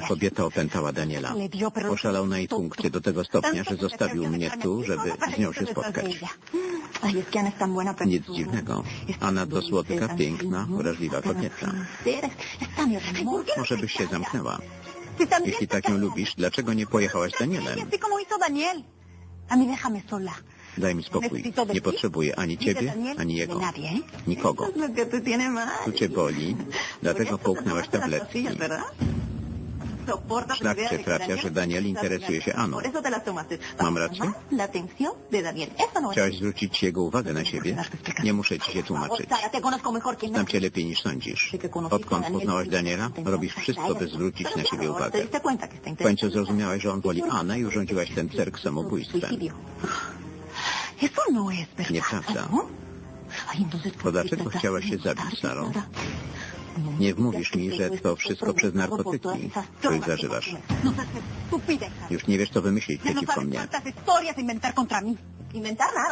Ta kobieta opętała Daniela. Poszalał na jej punkcie do tego stopnia, że zostawił mnie tu, żeby z nią się spotkać. Ana Nic dziwnego. To dulce, słodka, piękna, wrażliwa kobieta. Może byś się zamknęła. Jeśli tak ją lubisz, dlaczego nie pojechałaś z Danielem? A mí déjame sola. Daj mi spokój. Nie potrzebuję ani ciebie, ani jego. ¿eh? Nikogo. Tu cię boli, dlatego połknęłaś tabletki. Szlak cię trafia, że Daniel interesuje się Aną. Mam rację? No. Chciałaś zwrócić jego uwagę na siebie? Nie muszę ci się tłumaczyć. Znam cię lepiej niż sądzisz. Odkąd poznałaś Daniela, robisz wszystko, by zwrócić na siebie uwagę. W końcu zrozumiałaś, że on woli Anę i urządziłaś ten cyrk samobójstwem. Nieprawda. ¿no? Ay, entonces, ¿por To dlaczego chciałaś się zabić, Saro? No, Nie wmówisz mi, że to wszystko przez narkotyki, których zażywasz. No. Już nie wiesz, co wymyślić no przeciwko mnie.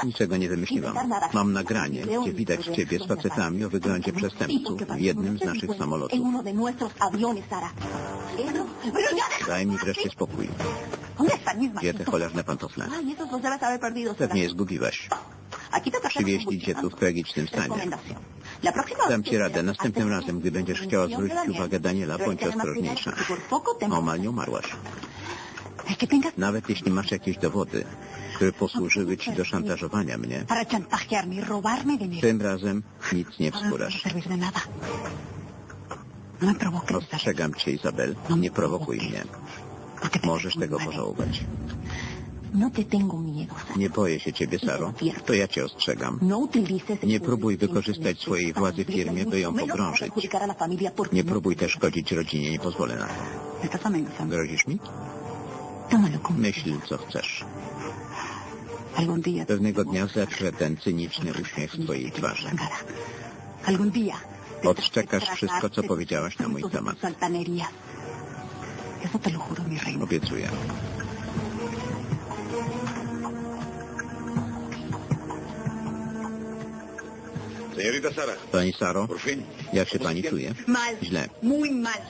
Niczego nie wymyśliłam. Mam nagranie, gdzie widać ciebie z facetami o wyglądzie przestępców w jednym z naszych samolotów. Daj mi wreszcie spokój. ¿Dónde están mis Gdzie te cholerne pantofle? Pewnie je zgubiłaś. Przywieźli cię tu w tragicznym stanie. Dam ci radę. Następnym razem, gdy będziesz chciała zwrócić uwagę Daniela, bądź ostrożniejsza. Omal nie umarłaś. Nawet jeśli masz jakieś dowody, które posłużyły ci do szantażowania mnie, y tym razem nic nie no. No Sara. Ostrzegam cię, Izabel, nie prowokuj mnie. Możesz tego pożałować. No. Nie boję się ciebie, Saro. To ja cię ostrzegam. No Nie próbuj wykorzystać swojej władzy w firmie, by ją pogrążyć. Nie próbuj też szkodzić rodzinie, nie pozwolę na to. Grozisz mi? Myśl, co chcesz. Pewnego dnia zetrę ten cyniczny uśmiech z twojej twarzy. Odszczekasz wszystko, co powiedziałaś na mój temat. Eso te lo juro, mi reina. Obiecuję. Señorita Sara, Pani Saro, por fin. jak się pani czuje? Mal. Źle. Muy mal.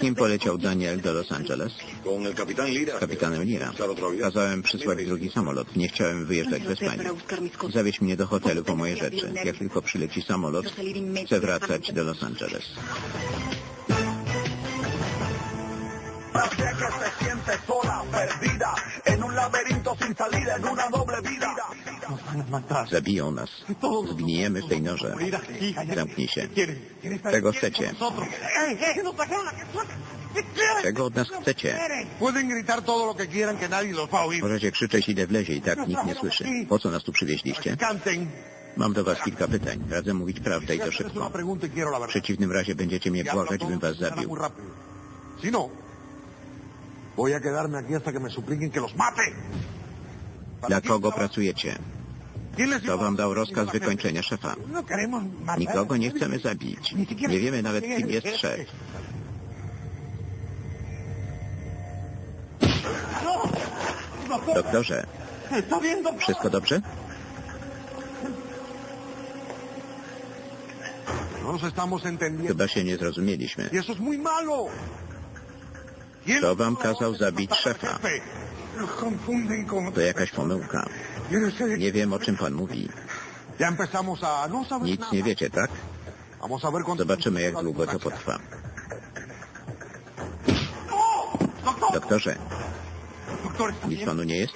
Kim poleciał Daniel do Los Angeles? Kapitanem Lira. Kazałem przysłać drugi samolot. Nie chciałem wyjeżdżać bez pani. Zawieź mnie do hotelu po moje rzeczy. Jak tylko przyleci samolot, chcę wracać do Los Angeles. Nadie que se siente sola, perdida, en un laberinto sin salida, en una doble vida. Nos van a matar. Zabiją nas. Zgnijemy w tej norze. Zamknij się. Czego chcecie? Czego od nas chcecie? Możecie krzyczeć ile wlezie i tak nikt nie słyszy. Po co nas tu przywieźliście? Mam do was kilka pytań. Radzę mówić prawdę i to szybko. y W przeciwnym razie będziecie mnie Y błagać, bym was zabił. muy rápido. Si no, voy a quedarme aquí hasta que me supliquen que los mate. Dla kogo pracujecie? ¿Quién les Kto wam dał rozkaz wykończenia szefa? No. Nikogo nie chcemy zabić. Nie wiemy nawet, kim jest szef. Doktorze, Está bien, doctor. wszystko dobrze? No. Chyba się nie zrozumieliśmy. Kto wam kazał zabić szefa? To jakaś pomyłka. Nie wiem, o czym pan mówi. Nic nie wiecie, tak? Zobaczymy, jak długo to potrwa. Doktorze, doctor, ¿está nic panu nie jest?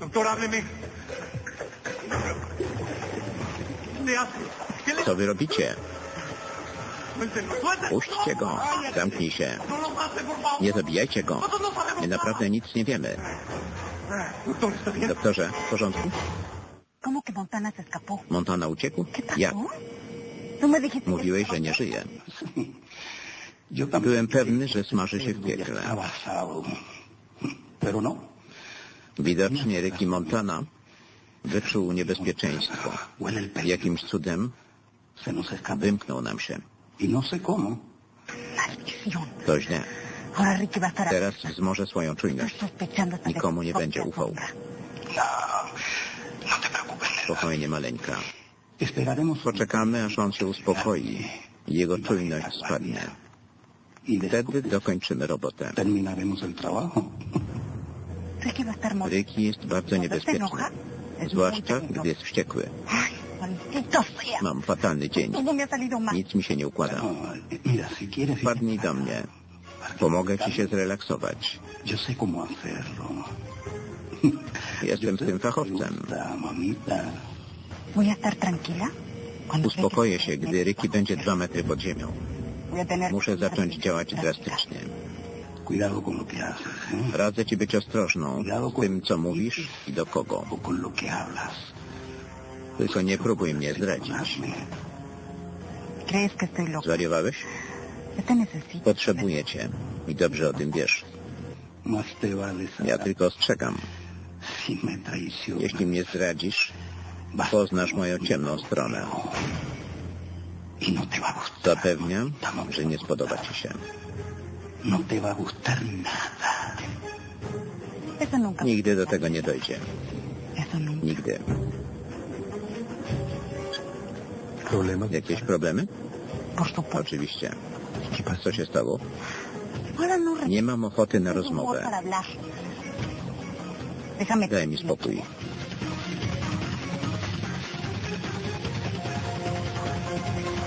Doctor, hábleme. ¿Qué hace? ¿Qué le... Co wy robicie? Puśćcie go. Zamknij się. Nie zabijajcie go. My naprawdę nic nie wiemy. Doktorze, w porządku? ¿Cómo que Montana uciekł? Jak? Mówiłeś, że nie żyje. Byłem pewny, że smaży się w piekle. Widocznie Ricky Montana wyczuł niebezpieczeństwo. Jakimś cudem wymknął nam się. Y no sé cómo. a estar Teraz wzmoże swoją czujność. Nikomu nie będzie ufał. Spokojnie, maleńka. Poczekamy, aż on się uspokoi i jego czujność spadnie. Wtedy dokończymy robotę. Ricky jest bardzo niebezpieczny. Zwłaszcza, gdy jest wściekły. Mam fatalny dzień. Nic mi się nie układa. No. Wpadnij do mnie. Pomogę ci się zrelaksować. Jestem tym ¿Te fachowcem. gusta, mamita? Voy a estar tranquila. cuando Uspokoję się, gdy Ricky będzie dwa metry pod ziemią. Muszę zacząć działać drastycznie. ¿eh? Radzę ci być ostrożną z tym, co mówisz i do kogo. O con lo que hablas. Tylko nie próbuj mnie zdradzić. Zwariowałeś? Potrzebuję cię. I dobrze o tym wiesz. Ja tylko ostrzegam. Jeśli mnie zdradzisz, poznasz moją ciemną stronę. No. Zapewniam, że nie spodoba ci się. No. Nigdy do tego nie dojdzie. Nigdy. Jakieś problemy? Oczywiście. Co się stało? Nie mam ochoty na rozmowę. Daj mi spokój.